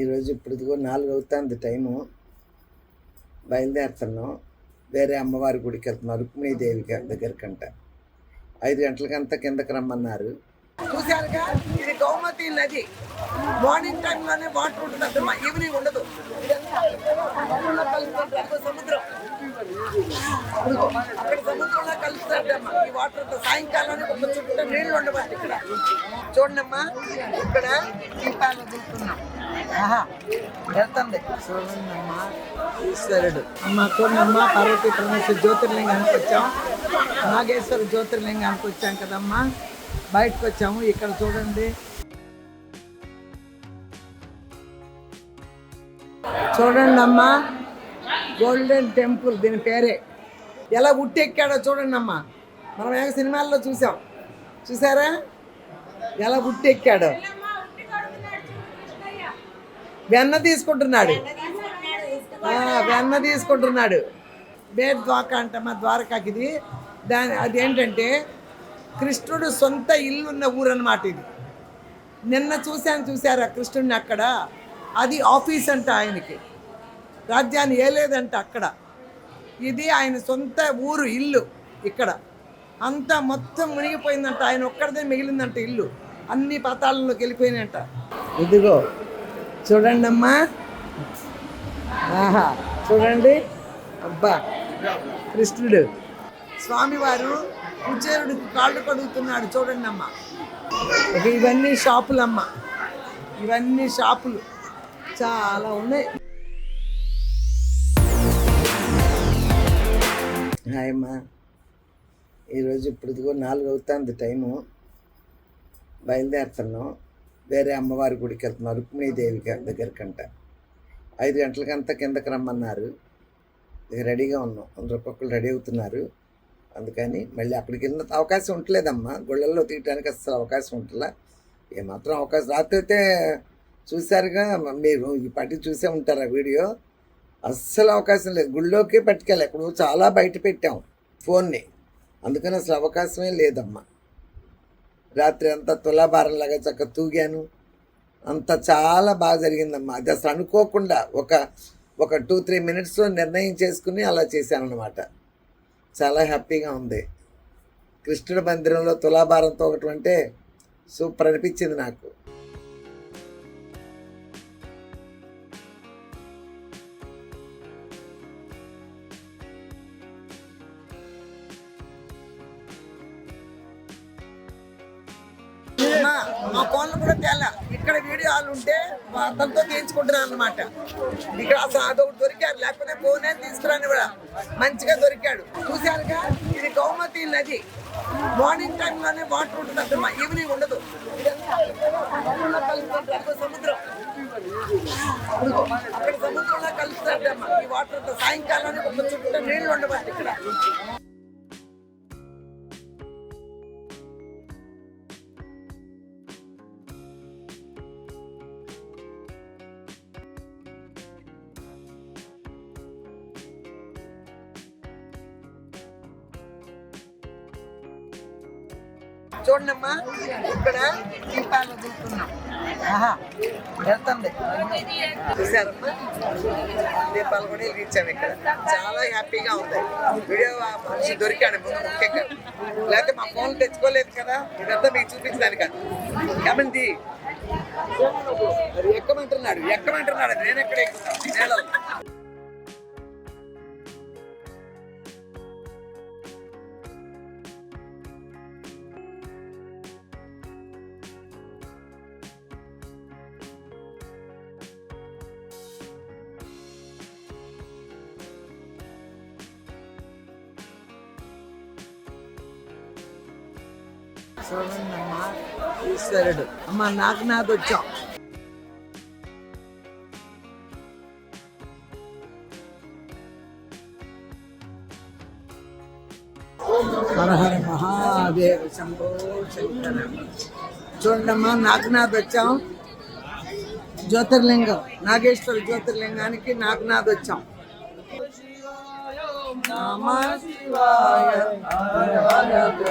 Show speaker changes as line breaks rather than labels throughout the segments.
ఈరోజు ఇప్పుడు ఇదిగో నాలుగు అవుతుంది టైము. బయలుదేరుతున్నాం. వేరే అమ్మవారి గుడికి వెళ్తున్నాం రుక్మిణీదేవి గారి దగ్గరకంట. ఐదు గంటలకంతా కిందకి రమ్మన్నారు. చూశారుగా? ఇది గౌమతి నది. మార్నింగ్ టైంలోనే వాటర్ ఉంటుంది ఈవినింగ్ ఉండదు. సముద్రం. అక్కడ సముద్రంలో కలుపుతారమ్మా ఈ వాటర్ సాయంకాలం ఒక చుట్టూ నీళ్ళు ఉండబట్టి ఇక్కడ. చూడండమ్మా ఇక్కడ దీపాలు వదులుతున్నాం వెళ్తుంది. చూడండమ్మా ఈశ్వరుడు అమ్మ చూడండమ్మా పార్వతీ పరమేశ్వర జ్యోతిర్లింగానికి వచ్చాం. నాగేశ్వర జ్యోతిర్లింగానికి వచ్చాం కదమ్మా. బయటకు వచ్చాము ఇక్కడ చూడండి. చూడండి అమ్మా గోల్డెన్ టెంపుల్ దీని పేరే. ఎలా ఉట్టెక్కాడో చూడండి అమ్మా. మనం ఏక సినిమాల్లో చూసాం. చూసారా? ఎలా ఉట్టెక్కాడో? వెన్న తీసుకుంటున్నాడు. ఆ, వెన్న తీసుకుంటున్నాడు. బేట్ ద్వారక అంటమ్మా ద్వారకాకి ఇది దాని అదేంటంటే కృష్ణుడు సొంత ఇల్లు ఉన్న ఊరు అన్నమాట ఇది. నిన్న చూశాను చూసారా కృష్ణుడిని అక్కడ? అది ఆఫీస్ అంట ఆయనకి. రాజ్యాన్ని ఏలేదంట అక్కడ. ఇది ఆయన సొంత ఊరు ఇల్లు ఇక్కడ. అంతా మొత్తం మునిగిపోయిందంట. ఆయన ఒక్కడిదే మిగిలిందంట ఇల్లు. అన్ని పాతాళంలోకి వెళ్ళిపోయినాయంట. ఇదిగో చూడండి అమ్మా. ఆహా చూడండి. అబ్బా కృష్ణుడు. స్వామివారు కుచేరుడు కాళ్ళు కడుగుతున్నాడు చూడండి అమ్మ. ఇక ఇవన్నీ షాపులమ్మ ఇవన్నీ షాపులు. చాలా ఉన్నాయి. హాయ్ అమ్మా ఈరోజు ఇప్పుడు నాలుగు అవుతుంది టైము. బయలుదేరుతున్నాం. వేరే అమ్మవారి గుడికి వెళ్తున్నారు రుక్మిణీదేవి గారి దగ్గరకంట. ఐదు గంటలకంతా కిందకి రమ్మన్నారు. రెడీగా ఉన్నాం అందరూ ఒక్కొక్కరు రెడీ అవుతున్నారు. అందుకని మళ్ళీ అక్కడికి వెళ్ళిన అవకాశం ఉండలేదమ్మా. గుళ్ళల్లో తీయటానికి అసలు అవకాశం ఉంటలే. ఏమాత్రం అవకాశం రాత్రి అయితే చూశారుగా మీరు ఈ పట్టి చూసే ఉంటారు ఆ వీడియో. అస్సలు అవకాశం లేదు. గుళ్ళోకి పట్టుకెళ్ళి ఇప్పుడు చాలా బయట పెట్టాం ఫోన్ని. అందుకని అసలు అవకాశమే లేదమ్మా. రాత్రి అంతా తులాభారంలాగా చక్క తూగాను. అంత చాలా బాగా జరిగిందమ్మా. అది అసలు అనుకోకుండా ఒక ఒక టూ త్రీ మినిట్స్లో నిర్ణయం చేసుకుని అలా చేశానన్నమాట. చాలా హ్యాపీగా ఉంది. కృష్ణుడి మందిరంలో తులాభారంతో ఒకటి అంటే సూపర్ అనిపించింది నాకు. వీడియో ఉంటే అతనితో తీయించుకుంటున్నాను అనమాట ఇక్కడ అసలు అదొకటి దొరికారు లేకపోతే ఫోనే తీసుకురాని కూడా మంచిగా దొరికాడు. చూశారుగా? ఇది గౌమతి నది. మార్నింగ్ టైంలోనే వాటర్ ఉంటుంది ఈవినింగ్ ఉండదు. సముద్రం. అక్కడ సముద్రంలో కలుపుతారమ్మా ఈ వాటర్ అంతా. సాయంకాలం ఒక చుట్టూ నీళ్ళు ఉండబట్టి ఇక్కడ. చూసారమ్మా దీపాలు కూడా వెలిగించాము ఇక్కడ. చాలా హ్యాపీగా ఉంది. వీడియో మనిషి దొరికాడు ముందు ముఖ్యంగా. లేకపోతే మా ఫోన్ తెచ్చుకోలేదు కదా. ఇదంతా మీకు చూపించడానికి కాదు. కమంది ఎక్కమంటున్నాడు? ఎక్కమంటున్నాడు? నేను ఎక్కడ ఎక్కుతాను నేలలో. చూడండి అమ్మా ఈశ్వరుడు అమ్మ నాకు నాది వచ్చాం హర హర మహాదేవ శంభో శంకర. చూడండమ్మా నాకు వచ్చాం జ్యోతిర్లింగం నాగేశ్వర జ్యోతిర్లింగానికి నాకు వచ్చాం నమస్ శివాయ హర హర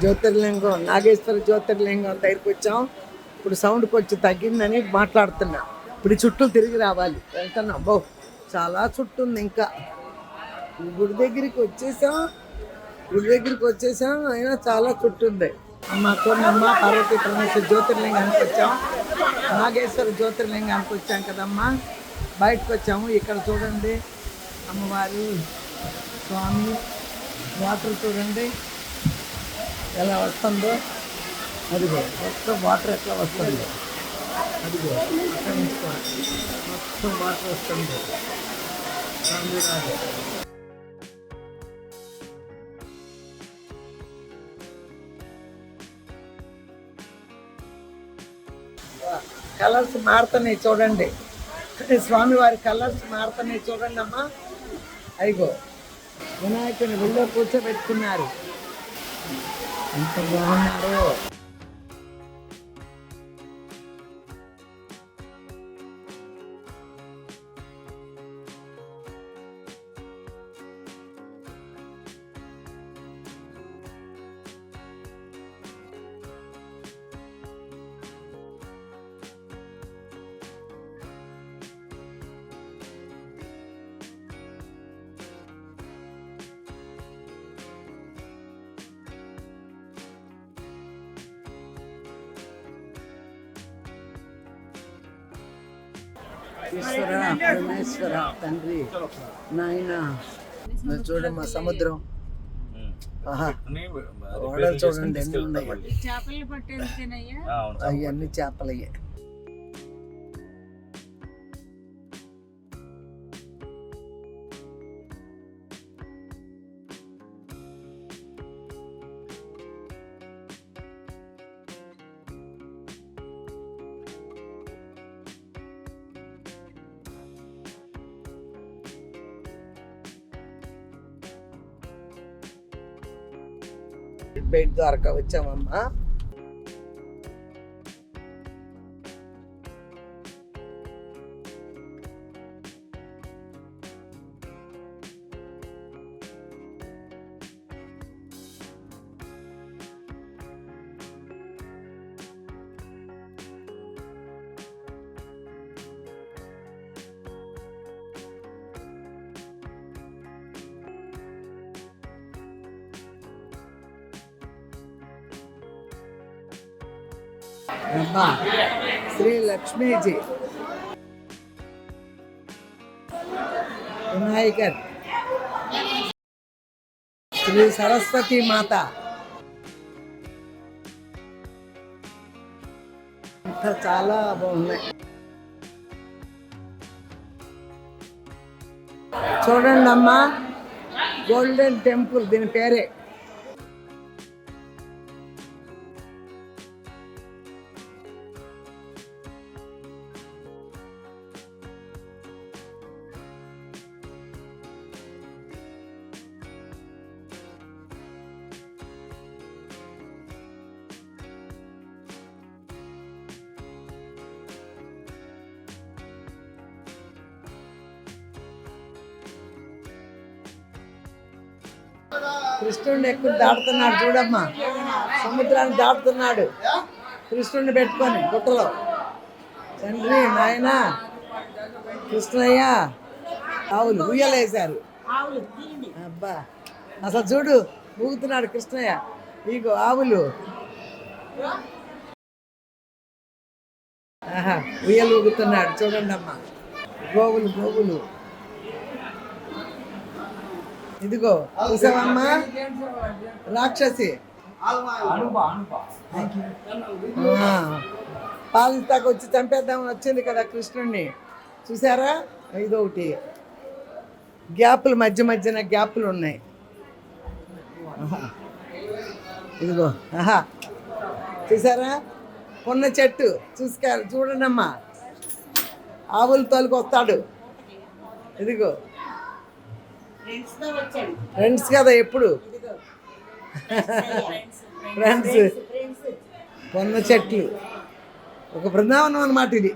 జ్యోతిర్లింగం నాగేశ్వర జ్యోతిర్లింగం దగ్గరికి వచ్చాం. ఇప్పుడు సౌండ్ కొంచెం తగ్గిందని మాట్లాడుతున్నా. ఇప్పుడు చుట్టూ తిరిగి రావాలి. వెళ్తున్నాం. బో చాలా చుట్టూ ఉంది ఇంకా. గుడి దగ్గరికి వచ్చేసాం. గుడి దగ్గరికి వచ్చేసాం. అయినా చాలా చుట్టూ ఉంది. అమ్మ కొన్నమ్మ పార్వతీ పరమేశ్వర జ్యోతిర్లింగానికి వచ్చాం. నాగేశ్వర జ్యోతిర్లింగానికి వచ్చాం కదమ్మా. బయటకు వచ్చాము. ఇక్కడ చూడండి. అమ్మవారు స్వామి వాటర్ చూడండి. ఎలా వస్తుందో. అదిగో మొత్తం వాటర్ ఎట్లా వస్తుందో. అదిగో మొత్తం వాటర్ వస్తుంది. రాదు కలర్స్ మారుతున్నాయి చూడండి. స్వామివారి కలర్స్ మారుతున్నాయి చూడండి అమ్మా. అయిగో వినాయకుని గుళ్ళో కూర్చోబెట్టుకున్నారు. ఎంత బాగున్నారో ఈశ్వర నాయన చూడమ్మా సముద్రం. ఆహా చూడండి ఎన్ని ఉన్నాయి? అవన్నీ చేపలయ్యే. బయట ద్వారకా వచ్చామమ్మా శ్రీ లక్ష్మీజీ వినాయకర్ శ్రీ సరస్వతి మాత ఇంకా చాలా బాగున్నాయి చూడండి అమ్మా గోల్డెన్ టెంపుల్ దీని పేరే కృష్ణుడిని ఎక్కువ దాటుతున్నాడు చూడమ్మా. సముద్రాన్ని దాటుతున్నాడు. కృష్ణుడిని పెట్టుకొని గుట్టలో. తండ్రి నాయన కృష్ణయ్య ఆవులు ఉయ్యలేశారు. అబ్బా అసలు చూడు ఊగుతున్నాడు కృష్ణయ్య. నీకు ఆవులు. ఆహా ఉయ్యలు ఊగుతున్నాడు. చూడండి అమ్మా గోవులు గోవులు. ఇదిగో చూసావమ్మా? రాక్షసి. పాలిస్తాకు వచ్చి చంపేద్దామని వచ్చింది కదా కృష్ణుడిని చూసారా? ఇదొకటి. గ్యాపులు మధ్య మధ్యన గ్యాపులు ఉన్నాయి. ఇదిగో ఆహా. చూసారా? కొన్న చెట్టు. చూసుకా చూడండి అమ్మా ఆవులు తోలుకొస్తాడు. ఇదిగో. ఫ్రెండ్స్ కదా ఎప్పుడు? ఫ్రెండ్స్. కొన్న చెట్లు. ఒక బృందావనం అన్నమాట ఇది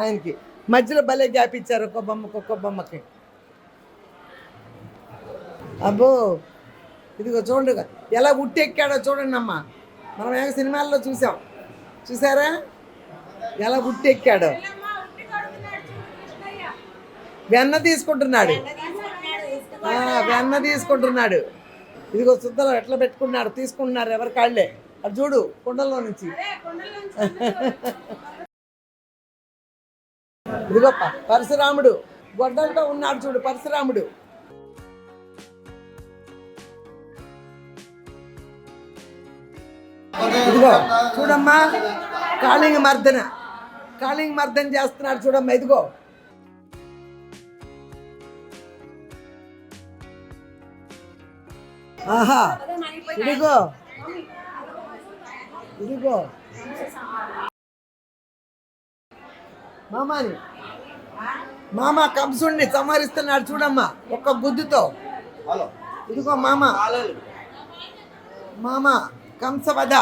ఆయనకి. మధ్యలో భలే గ్యాప్ ఇచ్చారు ఒక్క బొమ్మకి ఒక్క బొమ్మకి. అబ్బో ఇదిగో చూడండి ఎలా ఉట్టెక్కాడో చూడండి అమ్మా. మనం ఏమో సినిమాల్లో చూసాం. చూసారా? ఎలా ఉట్టెక్కాడో. వెన్న తీసుకుంటున్నాడు. వెన్న తీసుకుంటున్నాడు. ఇదిగో శుద్ధలో ఎట్లా పెట్టుకున్నాడు తీసుకుంటున్నారు ఎవరి కాళ్ళే? అది చూడు కుండలో నుంచి. ఇదిగో పరశురాముడు గొడ్డలతో ఉన్నాడు చూడు పరశురాముడు. ఇదిగో చూడమ్మా కాళింగ మర్దన కాళింగ మర్దన చేస్తున్నాడు చూడమ్మా ఇదిగో. ఆహా. ఇదిగో. ఇదిగో. మామని. మామ కంసుడిని సంహరిస్తున్నాడు చూడమ్మా ఒక్క బుద్ధితో ఇదిగో మామ. మామ కంసవధ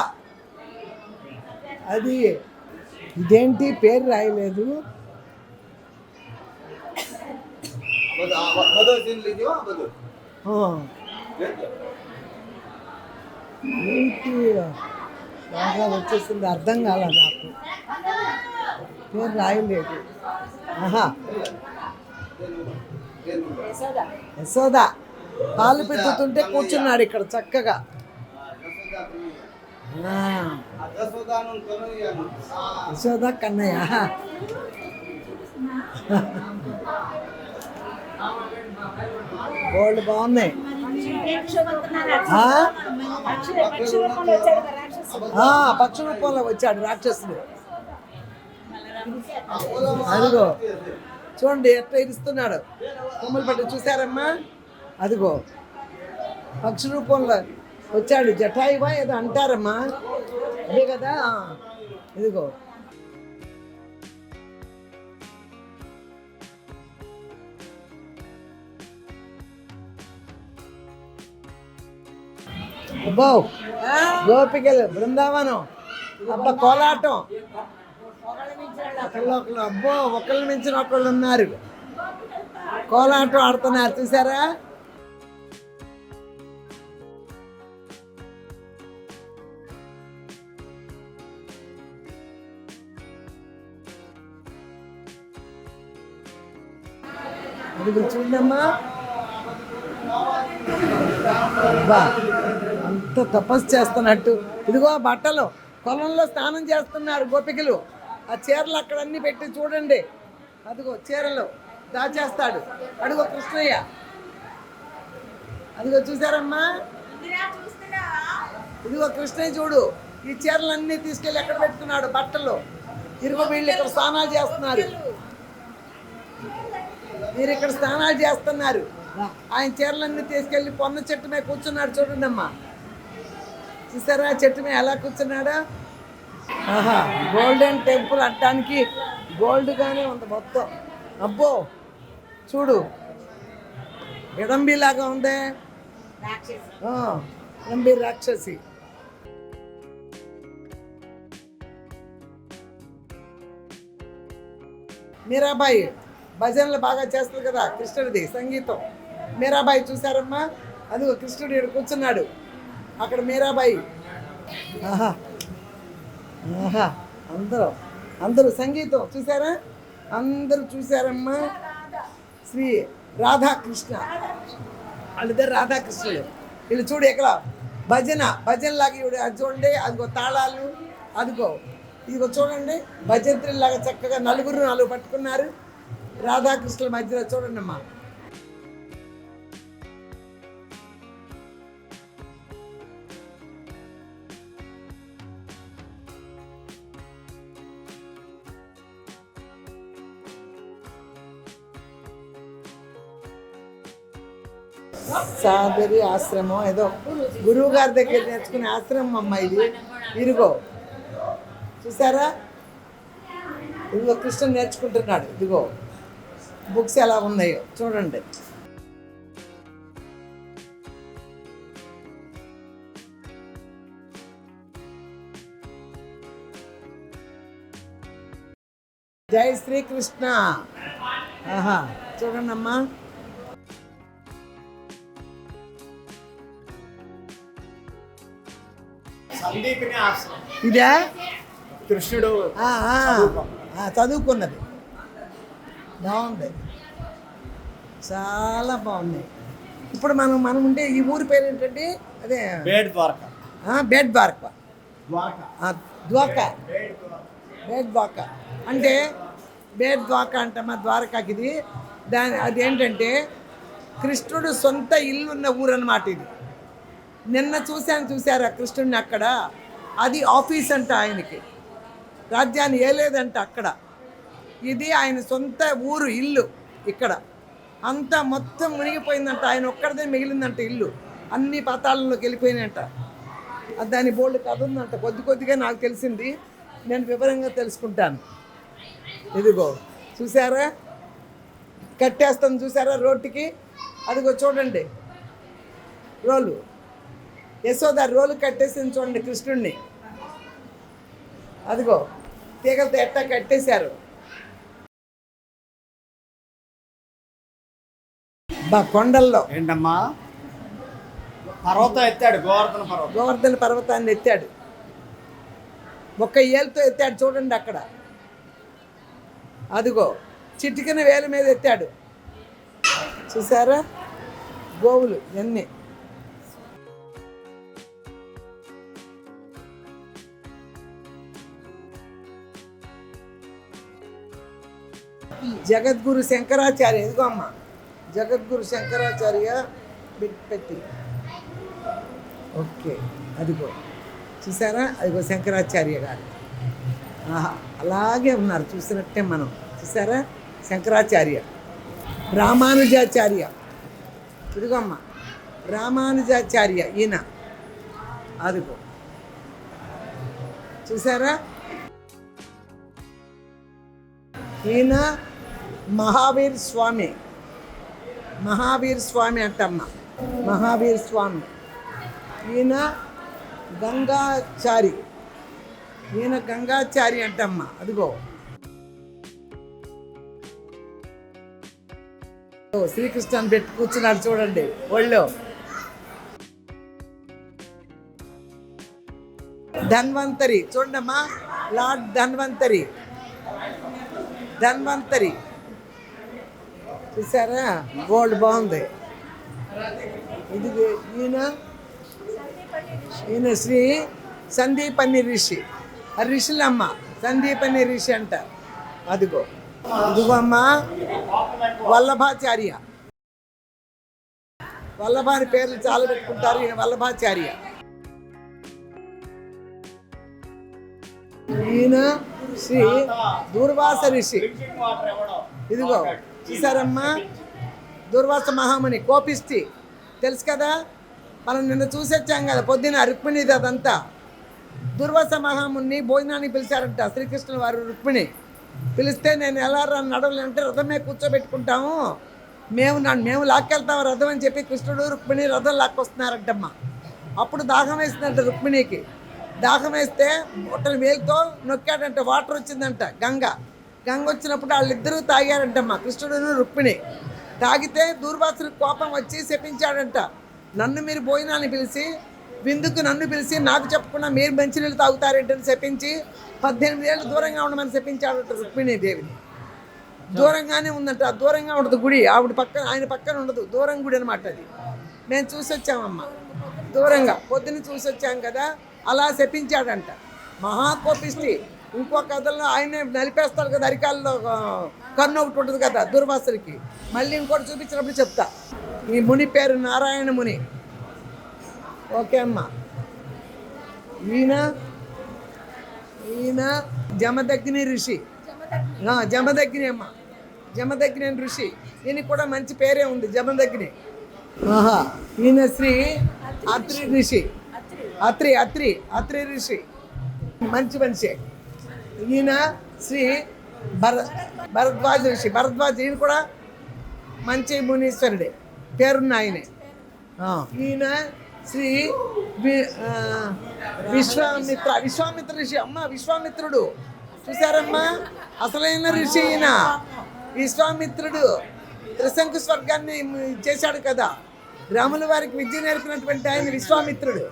అది ఇదేంటి పేరు రాయలేదు? బాగా వచ్చేసింది అర్థం కాల నాకు. పేరు రాయలేదు. ఆహా. యశోదా. పాలు పెట్టుతుంటే కూర్చున్నాడు ఇక్కడ చక్కగా. యశోదా కన్నయ్య. గోల్డ్ బాగున్నాయి. పక్షి రూపంలో వచ్చాడు రాక్షసుడు. అదిగో చూడండి ఎట్లా ఇరుస్తున్నాడు. కొమ్మలు పట్టి చూసారమ్మా అదిగో పక్షి రూపంలో వచ్చాడు. జటాయువా ఏదో అంటారమ్మా? అదే కదా? ఇదిగో అబ్బో గోపికలు బృందావనం అబ్బా కోలాటం. ఒకళ్ళు ఒకళ్ళు అబ్బో ఒకళ్ళు మించిన ఒకళ్ళు ఉన్నారు. కోలాటం ఆడుతున్నారు చూసారా? చూడమ్మా. బా అంత తపస్సు చేస్తున్నట్టు. ఇదిగో ఆ బట్టలు. పొలంలో స్నానం చేస్తున్నారు గోపికలు. ఆ చీరలు అక్కడ అన్ని పెట్టి చూడండి. అదిగో చీరలు దాచేస్తాడు. అదిగో కృష్ణయ్య. అదిగో చూసారమ్మా? ఇదిగో కృష్ణయ్య చూడు. ఈ చీరలన్నీ తీసుకెళ్ళి ఎక్కడ పెట్టుకున్నాడు? బట్టలు. ఇరుగు వీళ్ళు ఇక్కడ స్నానాలు చేస్తున్నారు. మీరు ఇక్కడ స్నానాలు చేస్తున్నారు. ఆయన చీరలన్నీ తీసుకెళ్ళి పొన్న చెట్టు మీద కూర్చున్నాడు చూడండి అమ్మా చూసారా? చెట్టు మీద ఎలా కూర్చున్నాడా? ఆహా గోల్డెన్ టెంపుల్ అంటానికి గోల్డ్గానే ఉంది మొత్తం. అబ్బో చూడు. ఇడంబిలాగా ఉందే. ఇడంబి రాక్షసి. మీరాబాయి భజనలు బాగా చేస్తుంది కదా కృష్ణుడిది సంగీతం. మీరాబాయి చూసారమ్మా అదిగో కృష్ణుడు కూర్చున్నాడు. అక్కడ మీరాబాయి. ఆహా. ఆహా. అందరూ అందరూ సంగీతం చూసారా? అందరూ చూసారమ్మా. శ్రీ రాధాకృష్ణ. వాళ్ళిద్దరు రాధాకృష్ణుడు వీళ్ళు చూడు ఇక్కడ భజన భజన లాగా ఇవి అది చూడండి అదిగో తాళాలు అదిగో ఇదిగో చూడండి భజంత్రులాగా చక్కగా నలుగురు నాలుగు పట్టుకున్నారు. రాధాకృష్ణుల మధ్యలో చూడండి అమ్మా సాదరి ఆశ్రమం ఏదో గురువు గారి దగ్గర నేర్చుకునే ఆశ్రమం అమ్మ ఇది. ఇరుగో చూసారా? ఇదిగో కృష్ణ నేర్చుకుంటున్నాడు. ఇదిగో బుక్స్ ఎలా ఉన్నాయో చూడండి. జై శ్రీకృష్ణ. ఆహా చూడండి ఇదే?
కృష్ణుడు
చదువుకున్నది. బాగుంది. చాలా బాగుంది. ఇప్పుడు మనం మనం ఉండే ఈ ఊరి పేరు ఏంటంటే అదే
బేడ్ ద్వారక.
బార్క్
ద్వారక.
ద్వాక
బేడ్ ద్వారక.
అంటే బేట్ ద్వాక అంటే మా ద్వారకాకి ఇది దాని అదేంటంటే కృష్ణుడు సొంత ఇల్లు ఉన్న ఊరు అన్నమాట ఇది. నిన్న చూశాను చూశారా కృష్ణుడిని అక్కడ? అది ఆఫీస్ అంట ఆయనకి. రాజ్యాన్ని ఏలేదంట అక్కడ. ఇది ఆయన సొంత ఊరు ఇల్లు ఇక్కడ. అంతా మొత్తం మునిగిపోయిందంట. ఆయన ఒక్కడిదే మిగిలిందంట ఇల్లు. అన్ని పాతాళంలోకి వెళ్ళిపోయినాయంట. దాని బోర్డు కథ ఉందంట. కొద్ది కొద్దిగా నాకు తెలిసింది. నేను వివరంగా తెలుసుకుంటాను. ఇదిగో చూసారా కట్టేస్తాం చూసారా రోడ్డుకి? అదిగో చూడండి. రోలు. యశోద రోలు కట్టేసింది చూడండి కృష్ణుడిని అదిగో తీగలతో ఎట్టా కట్టేశారు. బా కొండల్లో.
ఏంటమ్మా? పర్వతం ఎత్తాడు గోవర్ధన పర్వతం.
గోవర్ధన పర్వతాన్ని ఎత్తాడు. ఒక్క ఏలుతో ఎత్తాడు చూడండి అక్కడ. అదిగో చిటికిన వేల మీద ఎత్తాడు. చూసారా? గోవులు ఎన్ని. జగద్గురు శంకరాచార్య ఇదిగో అమ్మ జగద్గురు శంకరాచార్య పెట్టి. ఓకే అదిగో. చూసారా? అదిగో శంకరాచార్య గారు. ఆహా అలాగే ఉన్నారు చూసినట్టే మనం. చూసారా? శంకరాచార్య. రామానుజాచార్య. ఇదిగో రామానుజాచార్య ఈయన. అదిగో. చూసారా? ఈయన మహావీర్ స్వామి. మహావీర్ స్వామి అంటమ్మ. మహావీర్ స్వామి. ఈయన గంగాచారి. ఈయన గంగాచారి అంటమ్మ. అదిగో. ఓ, శ్రీకృష్ణని పెట్టి కూర్చున్నాడు చూడండి ఒళ్ళు. ధన్వంతరి. చూడమ్మా లార్డ్ ధన్వంతరి. ధన్వంతరి. చూసారా? గోల్డ్ బాగుంది. ఇది ఈయన ఈయన శ్రీ సందీపని ఋషి ఆ ఋషులమ్మ సందీపని ఋషి అంట. అదిగో. ఇదిగో అమ్మ వల్లభాచార్య. వల్లభాని పేర్లు చాలా పెట్టుకుంటారు ఈయన వల్లభాచార్య. ఈయన శ్రీ దూర్వాస ఋషి. ఇదిగో చూసారమ్మా దుర్వాస మహాముని కోపిష్టి. తెలుసు కదా? మనం నిన్న చూసొచ్చాం కదా పొద్దున రుక్మిణిది అదంతా. దుర్వాస మహాముని భోజనానికి పిలిచారంట శ్రీకృష్ణుల వారు రుక్మిణి. పిలిస్తే నేను ఎలా రా నడవలేనంటే రథమే కూర్చోబెట్టుకుంటాము. మేము నన్ను మేము లాక్కెళ్తాము రథం అని చెప్పి కృష్ణుడు రుక్మిణి రథం లాక్కొస్తున్నారంటమ్మా. అప్పుడు దాహం వేసిందంట రుక్మిణికి. దాహం వేస్తే బొట్టలు వేలుతో నొక్కాడంట వాటర్ వచ్చిందంట గంగ. గంగ వచ్చినప్పుడు వాళ్ళిద్దరూ తాగారంటమ్మా కృష్ణుడును రుక్మిణి. తాగితే దూర్వాసునికి కోపం వచ్చి శపించాడంట నన్ను మీరు భోజనాన్ని పిలిచి విందుకు నన్ను పిలిచి నాకు చెప్పకుండా మీరు మంచినీళ్ళు తాగుతారేంటని శపించి పద్దెనిమిది ఏళ్ళు దూరంగా ఉండమని చెప్పించాడట రుక్మిణీ దేవిని. దూరంగానే ఉందంట దూరంగా ఉండదు గుడి ఆవిడ పక్కన ఆయన పక్కన ఉండదు దూరం గుడి అనమాట అది. మేము చూసి వచ్చామమ్మ దూరంగా పొద్దున్న చూసి వచ్చాం కదా అలా శపించాడంట మహాకోపిష్టి ఇంకో కథల్లో ఆయనే నలిపేస్తారు కదా అరికాల్లో కన్ను ఒకటి ఉంటుంది కదా దుర్వాసుడికి మళ్ళీ ఇంకోటి చూపించినప్పుడు చెప్తా. ఈ ముని పేరు నారాయణ ముని. ఓకే అమ్మా. ఈయన ఈయన జమదగ్ని ఋషి. జమదగ్ని అమ్మ. జమదగ్ని అని ఋషి. ఈయనకి కూడా మంచి పేరే ఉంది జమదగ్ని. ఆహా ఈయన శ్రీ అత్రి ఋషి. అత్రి అత్రి అత్రి ఋషి మంచి మనిషి. ఈయన శ్రీ భర భరద్వాజ ఋషి భరద్వాజ్ ఈయన కూడా మంచి మునీశ్వరుడే. పేరున్న ఆయనే. ఈయన శ్రీ విశ్వామిత్ర విశ్వామిత్ర ఋషి అమ్మ విశ్వామిత్రుడు. చూసారమ్మా అసలైన ఋషి ఈయన. విశ్వామిత్రుడు. త్రిశంకు స్వర్గాన్ని చేశాడు కదా. రాముల వారికి విద్య నేర్పినటువంటి ఆయన విశ్వామిత్రుడు.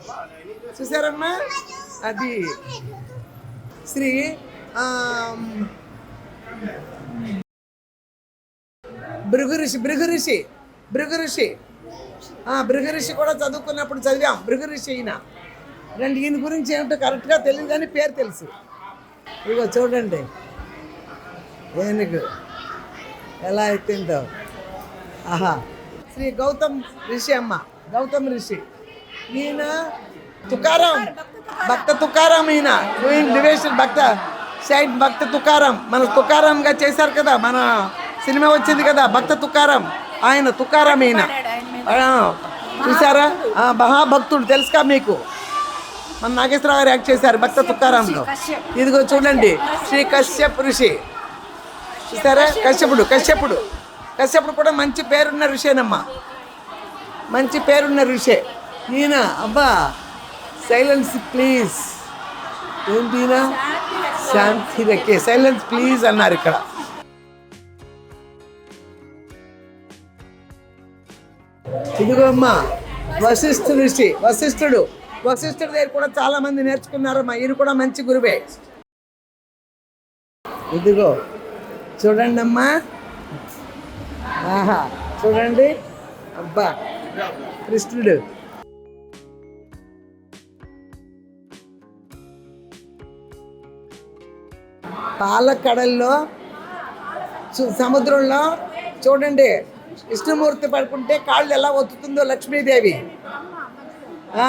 చూసారమ్మా? అది శ్రీ భృగు ఋషి భృగు ఋషి భృగు ఋషి ఆ, భృగు ఋషి కూడా చదువుకున్నప్పుడు చదివాం. భృగు ఋషి ఈయన. రండి ఈయన గురించి ఏమిటో కరెక్ట్గా తెలియదు కానీ పేరు తెలుసు. ఇగో చూడండి. ఏనుగు ఎలా ఎత్తిందో. ఆహా. శ్రీ గౌతమ్ ఋషి అమ్మ. గౌతమ్ ఋషి. ఈయన తుకారాం. భక్త తుకారం ఈయన. డూయింగ్ డివేషన్ భక్త? సైడ్ భక్త తుకారం. మన తుకారంగా చేశారు కదా మన సినిమా వచ్చింది కదా భక్త తుకారం. ఆయన తుకారం ఈయన. ఆ, చూసారా మహాభక్తుడు తెలుసుగా మీకు. మన నాగేశ్వరరావు గారు యాక్ట్ చేశారు భక్త తుకారాంలో. ఇదిగో చూడండి శ్రీ కశ్యప్ ఋషి. చూసారా కశ్యపుడు కశ్యపుడు. కశ్యపుడు కూడా మంచి పేరున్న ఋషేనమ్మా. మంచి పేరున్న ఋషే. ఈయన అబ్బా. Silence please ఏంటినా? శాంతి దక్కే సైలెన్స్ ప్లీజ్ అన్నారు ఇక్కడ. ఇదిగో అమ్మా వశిష్ఠుడు ఋషి. వశిష్ఠుడు. వశిష్ఠుడి దగ్గర కూడా చాలా మంది నేర్చుకున్నారమ్మా ఈయన కూడా మంచి గురువే. ఇదిగో చూడండి అమ్మా. ఆహా చూడండి. అబ్బా కృష్ణుడు. పాలకడల్లో సముద్రంలో చూడండి విష్ణుమూర్తి పడుకుంటే కాళ్ళు ఎలా ఒత్తుతుందో లక్ష్మీదేవి. ఆ,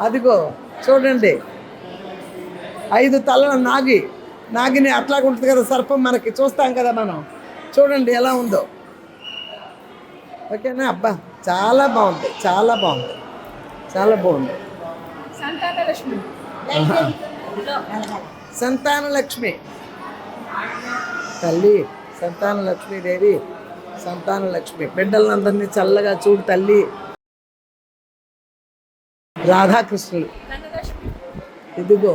అదిగో చూడండి. ఐదు తలల నాగి నాగిని అట్లాగే ఉంటుంది కదా సర్పం మనకి చూస్తాం కదా మనం. చూడండి ఎలా ఉందో. ఓకేనా? అబ్బా చాలా బాగుంది చాలా బాగుంది చాలా బాగుంది. లక్ష్మి తల్లి సంతాన లక్ష్మీదేవి సంతాన లక్ష్మి బిడ్డలందరినీ చల్లగా చూడు తల్లి. రాధాకృష్ణులు. ఇదిగో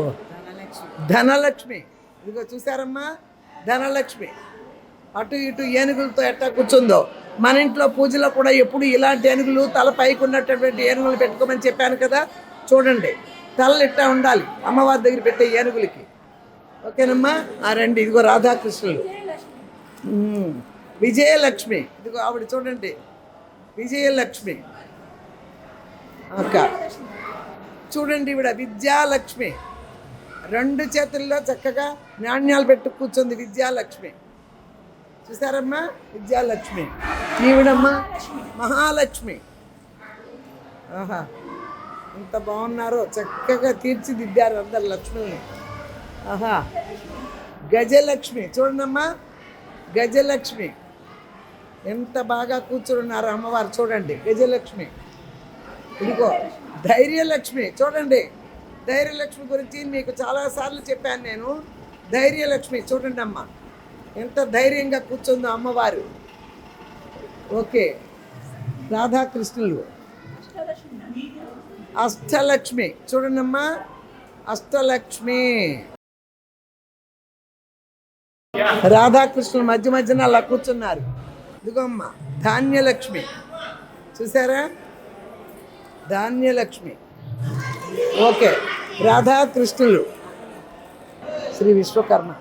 ధనలక్ష్మి. ఇదిగో చూసారమ్మా ధనలక్ష్మి. అటు ఇటు ఏనుగులతో ఎట్టా కూర్చుందో? మన ఇంట్లో పూజలో కూడా ఎప్పుడు ఇలాంటి ఏనుగులు తల పైకి ఉన్నటువంటి ఏనుగులు పెట్టుకోమని చెప్పాను కదా? చూడండి తలలు ఇట్టా ఉండాలి. అమ్మవారి దగ్గర పెట్టే ఏనుగులకి. ఓకేనమ్మా? ఆ రండి ఇదిగో రాధాకృష్ణులు. విజయలక్ష్మి. ఇదిగో ఆవిడ చూడండి. విజయలక్ష్మి. అక్క. చూడండి ఈవిడ విద్యాలక్ష్మి. రెండు చేతుల్లో చక్కగా నాణ్యాలు పెట్టు కూర్చుంది విద్యాలక్ష్మి. చూసారమ్మా? విద్యాలక్ష్మి. ఈవిడమ్మా? మహాలక్ష్మి. ఆహా. ఎంత బాగున్నారో. చక్కగా తీర్చిదిద్దారు అందరు లక్ష్మిని. ఆహా. గజలక్ష్మి. చూడండమ్మా గజలక్ష్మి. ఎంత బాగా కూర్చున్నారు అమ్మవారు చూడండి. గజలక్ష్మి. ఇదిగో ధైర్యలక్ష్మి. చూడండి. ధైర్యలక్ష్మి గురించి మీకు చాలాసార్లు చెప్పాను నేను. ధైర్యలక్ష్మి చూడండి అమ్మ ఎంత ధైర్యంగా కూర్చుందో అమ్మవారు. ఓకే. రాధాకృష్ణులు. అష్టలక్ష్మి. చూడండిమ్మా. అష్టలక్ష్మి. రాధాకృష్ణుల మధ్య మధ్యన అలా కూర్చున్నారు. ఇదిగోమ్మ ధాన్యలక్ష్మి. చూసారా? ధాన్యలక్ష్మి. ఓకే రాధాకృష్ణులు. శ్రీ విశ్వకర్మ.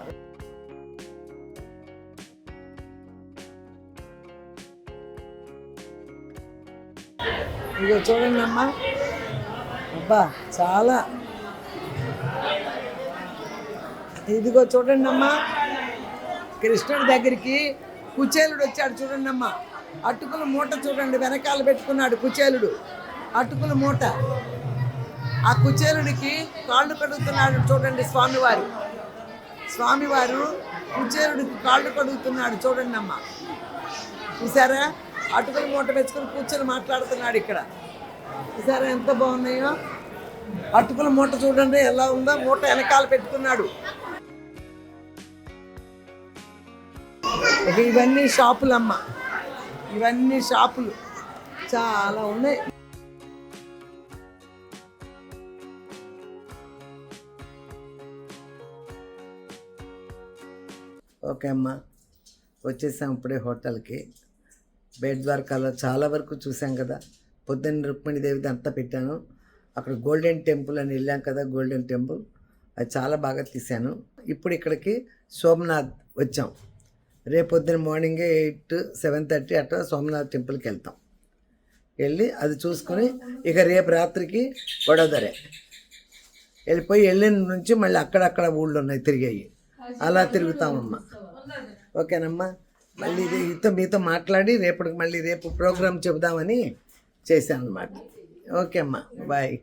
ఇదిగో చూడండి అమ్మా. అబ్బా చాలా. ఇదిగో చూడండి అమ్మా. కృష్ణుడి దగ్గరికి కుచేలుడు వచ్చాడు చూడండి అమ్మా అటుకుల మూట చూడండి వెనకాల పెట్టుకున్నాడు కుచేలుడు. అటుకుల మూట. ఆ కుచేలుడికి కాళ్ళు కడుగుతున్నాడు చూడండి స్వామివారు. స్వామివారు కుచేలుడికి కాళ్ళు కడుగుతున్నాడు చూడండి అమ్మ చూసారా? అటుకుల మూట పెంచుకొని కూర్చొని మాట్లాడుతున్నాడు ఇక్కడ. చూసారా ఎంత బాగున్నాయో? అటుకుల మూట చూడండి ఎలా ఉందో? మూట వెనకాల పెట్టుకున్నాడు. ఇక ఇవన్నీ షాపులు అమ్మ ఇవన్నీ షాపులు. చాలా ఉన్నాయి. ఓకే అమ్మా. వచ్చేసాం ఇప్పుడే హోటల్కి. బెడ్ ద్వారకాలో చాలా వరకు చూసాం కదా. పొద్దున్న రుక్మిణీదేవిది అంతా పెట్టాను. అక్కడ గోల్డెన్ టెంపుల్ అని వెళ్ళాం కదా గోల్డెన్ టెంపుల్. అది చాలా బాగా తీశాను. ఇప్పుడు ఇక్కడికి సోమనాథ్ వచ్చాం. రేపొద్దున మార్నింగే ఎయిట్ సెవెన్ థర్టీ అట్లా సోమనాథ్ టెంపుల్కి వెళ్తాం. వెళ్ళి అది చూసుకొని ఇక రేపు రాత్రికి వడోదరే. వెళ్ళిపోయి వెళ్ళిన నుంచి మళ్ళీ అక్కడక్కడ ఊళ్ళు ఉన్నాయి తిరిగాయి. అలా తిరుగుతామమ్మా. ఓకేనమ్మా? మళ్ళీ ఇది మీతో మీతో మాట్లాడి రేపటికి మళ్ళీ రేపు ప్రోగ్రామ్ చెబుదామని చేశాను అనమాట ఓకే అమ్మా బాయ్.